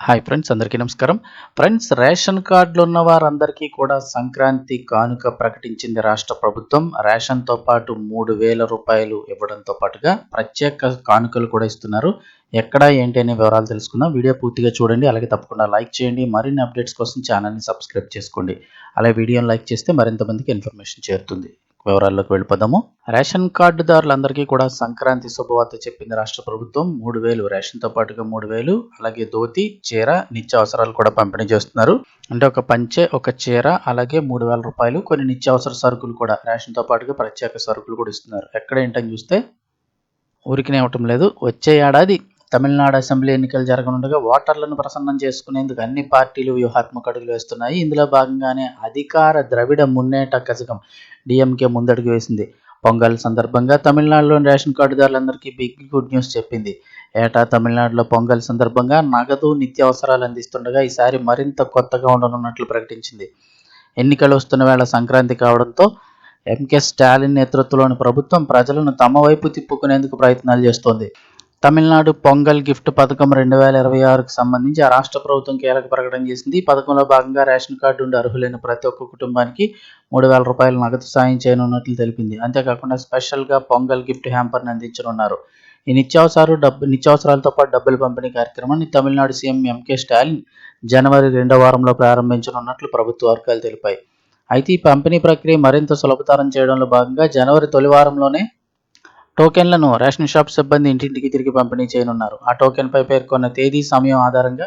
Hi friends అందరికీ నమస్కారం. Friends ration కార్డులు ఉన్న వారందరికీ కూడా సంక్రాంతి కానుక ప్రకటించింది రాష్ట్ర ప్రభుత్వం. రేషన్తో పాటు మూడు వేల రూపాయలు ఇవ్వడంతో పాటుగా ప్రత్యేక కానుకలు కూడా ఇస్తున్నారు. ఎక్కడ ఏంటి అనే వివరాలు తెలుసుకుందాం. వీడియో పూర్తిగా చూడండి. అలాగే తప్పకుండా లైక్ చేయండి. మరిన్ని అప్డేట్స్ కోసం ఛానల్ని సబ్స్క్రైబ్ చేసుకోండి. అలాగే వీడియోని లైక్ చేస్తే మరింత మందికి ఇన్ఫర్మేషన్ చేరుతుంది. వివరాల్లోకి వెళ్ళిపోదాము. రేషన్ కార్డుదారులందరికీ కూడా సంక్రాంతి శుభవార్త చెప్పింది రాష్ట్ర ప్రభుత్వం. మూడు వేలు రేషన్తో పాటుగా మూడు వేలు అలాగే ధోతి చీర నిత్యావసరాలు కూడా పంపిణీ చేస్తున్నారు. అంటే ఒక పంచె ఒక చీర అలాగే మూడు వేల రూపాయలు కొన్ని నిత్యావసర సరుకులు కూడా రేషన్తో పాటుగా ప్రత్యేక సరుకులు కూడా ఇస్తున్నారు. ఎక్కడ ఏంటని చూస్తే ఊరికినే ఇవ్వటం లేదు. వచ్చే ఏడాది తమిళనాడు అసెంబ్లీ ఎన్నికలు జరగనుండగా ఓటర్లను ప్రసన్నం చేసుకునేందుకు అన్ని పార్టీలు వ్యూహాత్మక అడుగులు వేస్తున్నాయి. ఇందులో భాగంగానే అధికార ద్రవిడ మున్నేట కజకం డిఎంకే ముందడుగు వేసింది. పొంగల్ సందర్భంగా తమిళనాడులోని రేషన్ కార్డుదారులందరికీ బిగ్ గుడ్ న్యూస్ చెప్పింది. ఏటా తమిళనాడులో పొంగల్ సందర్భంగా నగదు నిత్యావసరాలు అందిస్తుండగా ఈసారి మరింత కొత్తగా ఉండనున్నట్లు ప్రకటించింది. ఎన్నికలు వస్తున్న వేళ సంక్రాంతి కావడంతో ఎంకే స్టాలిన్ నేతృత్వంలోని ప్రభుత్వం ప్రజలను తమ వైపు తిప్పుకునేందుకు ప్రయత్నాలు చేస్తోంది. తమిళనాడు పొంగల్ గిఫ్ట్ పథకం రెండు వేల ఇరవై ఆరుకు సంబంధించి ఆ రాష్ట్ర ప్రభుత్వం కీలక ప్రకటన చేసింది. ఈ పథకంలో భాగంగా రేషన్ కార్డు ఉండి అర్హులైన ప్రతి ఒక్క కుటుంబానికి మూడు వేల రూపాయల నగదు సాయం చేయనున్నట్లు తెలిపింది. అంతేకాకుండా స్పెషల్గా పొంగల్ గిఫ్ట్ హ్యాంపర్ని అందించనున్నారు. ఈ నిత్యావసరాలు డబ్బు నిత్యావసరాలతో పాటు డబ్బులు పంపిణీ కార్యక్రమాన్ని తమిళనాడు సీఎం ఎంకే స్టాలిన్ జనవరి రెండో వారంలో ప్రారంభించనున్నట్లు ప్రభుత్వ వర్గాలు తెలిపాయి. అయితే ఈ పంపిణీ ప్రక్రియ మరింత సులభతరం చేయడంలో భాగంగా జనవరి తొలి వారంలోనే టోకెన్లను రేషన్ షాప్ సిబ్బంది ఇంటింటికి తిరిగి పంపిణీ చేయనున్నారు. ఆ టోకెన్పై పేర్కొన్న తేదీ సమయం ఆధారంగా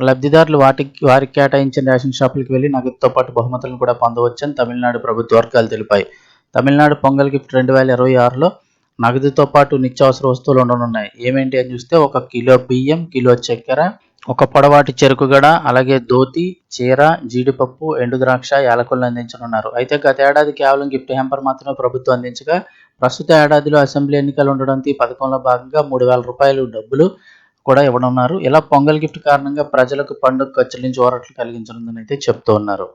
లబ్ధిదారులు వాటికి వారికి కేటాయించిన రేషన్ షాపులకు వెళ్ళి నగదుతో పాటు బహుమతులను కూడా పొందవచ్చని తమిళనాడు ప్రభుత్వ వర్గాలు తెలిపాయి. తమిళనాడు పొంగల్ గిఫ్ట్ రెండు వేల ఇరవై ఆరులో నగదుతో పాటు నిత్యావసర వస్తువులు ఉండనున్నాయి. ఏమేంటి అని చూస్తే ఒక కిలో బియ్యం కిలో చక్కెర ఒక పొడవాటి చెరుకుగడ అలాగే ధోతి చీర జీడిపప్పు ఎండు ద్రాక్ష యాలకులను అందించనున్నారు. అయితే గత ఏడాది కేవలం గిఫ్ట్ హ్యాంపర్ మాత్రమే ప్రభుత్వం అందించగా ప్రస్తుత ఏడాదిలో అసెంబ్లీ ఎన్నికలు ఉండడంతో ఈ పథకంలో భాగంగా మూడు వేల రూపాయలు డబ్బులు కూడా ఇవ్వనున్నారు. ఇలా పొంగల్ గిఫ్ట్ కారణంగా ప్రజలకు పండుగ ఖర్చుల నుంచి ఓరట్లు కలిగించనుందని అయితే చెప్తూ ఉన్నారు.